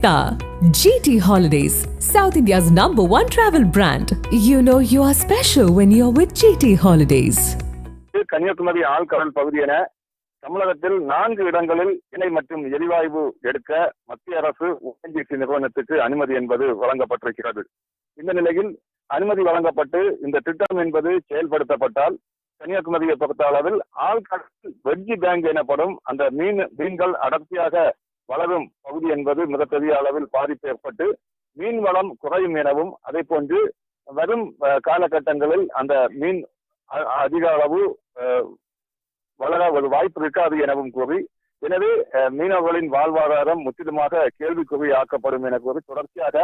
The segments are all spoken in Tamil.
Ta, GT Holidays, South India's number one travel brand. You know you are special when you're with GT Holidays. Kanyakumari ஆழ்கடல் பகுதி என தமிழகத்தில் நான்கு இடங்களில் இணை மற்றும் எரிவாயு எடுக்க மத்திய அரசு ஓஎன்ஜிசி நிறுவனத்துக்கு அனுமதி என்பது வழங்கப்பட்டிருக்கிறது இந்த நிலையில் அனுமதி வழங்கப்பட்டு இந்த திட்டம் என்பது செயல்படுத்தப்பட்டால் கன்னியாகுமரியை பொறுத்த அளவில் ஆழ்கடல் வெஜ்ஜி பேங்க் எனப்படும் அந்த மீன் மீன்கள் அடர்த்தியாக வளரும் பகுதி என்பது மிகப்பெரிய அளவில் பாதிப்பு ஏற்பட்டு மீன் வளம் குறையும் எனவும் அதே போன்று வரும் காலகட்டங்களில் அந்த மீன் அ- அதிக அளவு அஹ், வளர ஒரு வாய்ப்பு இருக்காது எனவும் கூறி எனவே மீனவர்களின் வாழ்வாதாரம் முற்றிலுமாக கேள்விக்குறி ஆக்கப்படும் என கூறி தொடர்ச்சியாக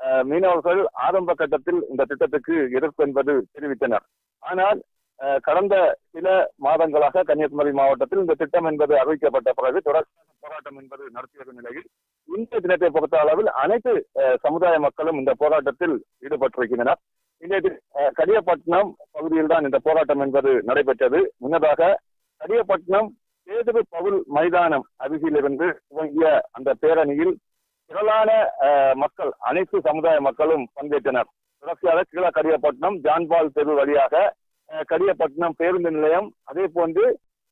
அஹ், மீனவர்கள் ஆரம்ப கட்டத்தில் இந்த திட்டத்துக்கு எதிர்ப்பு என்பது தெரிவித்தனர். ஆனால் கடந்த சில மாதங்களாக கன்னியாகுமரி மாவட்டத்தில் இந்த திட்டம் என்பது அறிவிக்கப்பட்ட பிறகு தொடர்ச்சியான போராட்டம் என்பது நடத்தி நிலையில் இந்த தினத்தை பொறுத்த அளவில் அனைத்து சமுதாய மக்களும் இந்த போராட்டத்தில் ஈடுபட்டிருக்கின்றனர். இன்றைய கடியப்பட்டினம் பகுதியில் தான் இந்த போராட்டம் என்பது நடைபெற்றது. முன்னதாக கடியப்பட்டினம் சேதுரு பவுல் மைதானம் அருகிலிருந்து துவங்கிய அந்த பேரணியில் திரளான மக்கள் அனைத்து சமுதாய மக்களும் பங்கேற்றனர். தொடர்ச்சியாக கீழ கடியப்பட்டினம் ஜான்பால் தெரு வழியாக கடியப்பட்டினம் பேருந்து நிலையம். அதே போன்று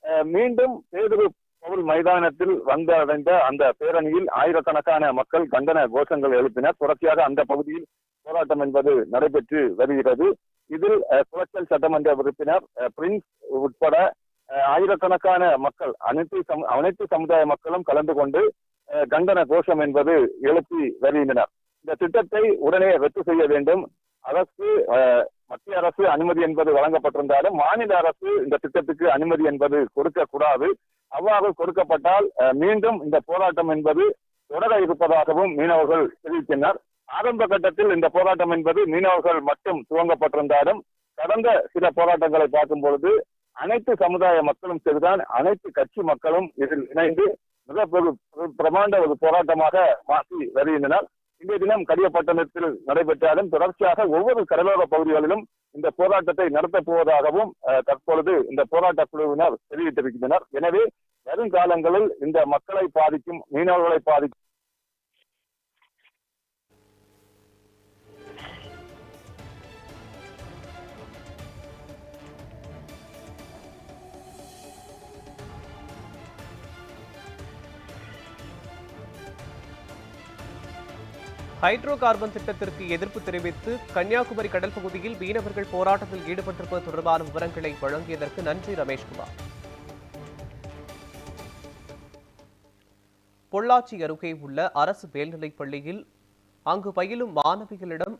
அஹ், மீண்டும் சேதுரு பவுல் மைதானத்தில் வந்து அடைந்த அந்த பேரணியில் ஆயிரக்கணக்கான மக்கள் கண்டன கோஷங்கள் எழுப்பினர். தொடர்ச்சியாக அந்த பகுதியில் போராட்டம் என்பது நடைபெற்று வருகிறது. இதில் அஹ், குளச்சல் சட்டமன்ற உறுப்பினர் பிரின்ஸ் உட்பட ஆயிரக்கணக்கான மக்கள் அனைத்து சமு- அனைத்து சமுதாய மக்களும் கலந்து கொண்டு அஹ், கண்டன கோஷம் என்பது எழுப்பி வருகின்றனர். இந்த திட்டத்தை உடனே ரத்து செய்ய வேண்டும். அரசு அஹ், மத்திய அரசு அனுமதி என்பது வழங்கப்பட்டிருந்தாலும் மாநில அரசு இந்த திட்டத்துக்கு அனுமதி என்பது கொடுக்க கூடாது அவ்வாறு கொடுக்கப்பட்டால் மீண்டும் இந்த போராட்டம் என்பது தொடர இருப்பதாகவும் மீனவர்கள் தெரிவித்தனர் ஆரம்ப கட்டத்தில் இந்த போராட்டம் என்பது மீனவர்கள் மட்டும் துவங்கப்பட்டிருந்தாலும் கடந்த சில போராட்டங்களை பார்க்கும் பொழுது அனைத்து சமுதாய மக்களும் சரிதான் அனைத்து கட்சி மக்களும் இதில் இணைந்து மிக பிரமாண்ட ஒரு போராட்டமாக மாற்றி வருகின்றனர். இன்றைய தினம் கடியப்பட்டணத்தில் நடைபெற்றாலும் தொடர்ச்சியாக ஒவ்வொரு கடலோர பகுதிகளிலும் இந்த போராட்டத்தை நடத்தப் போவதாகவும் அஹ், தற்பொழுது இந்த போராட்ட குழுவினர் தெரிவித்திருக்கின்றனர். எனவே வருங்காலங்களில் இந்த மக்களை பாதிக்கும் மீனவர்களை பாதிக்கும் ஹைட்ரோ கார்பன் திட்டத்திற்கு எதிர்ப்பு தெரிவித்து கன்னியாகுமரி கடல் பகுதியில் மீனவர்கள் போராட்டத்தில் ஈடுபட்டிருப்பது தொடர்பான விவரங்களை வழங்கியதற்கு நன்றி ரமேஷ்குமார் பொள்ளாச்சி அருகே உள்ள அரசு மேல்நிலைப் பள்ளியில் அங்கு பயிலும் மாணவிகளிடம்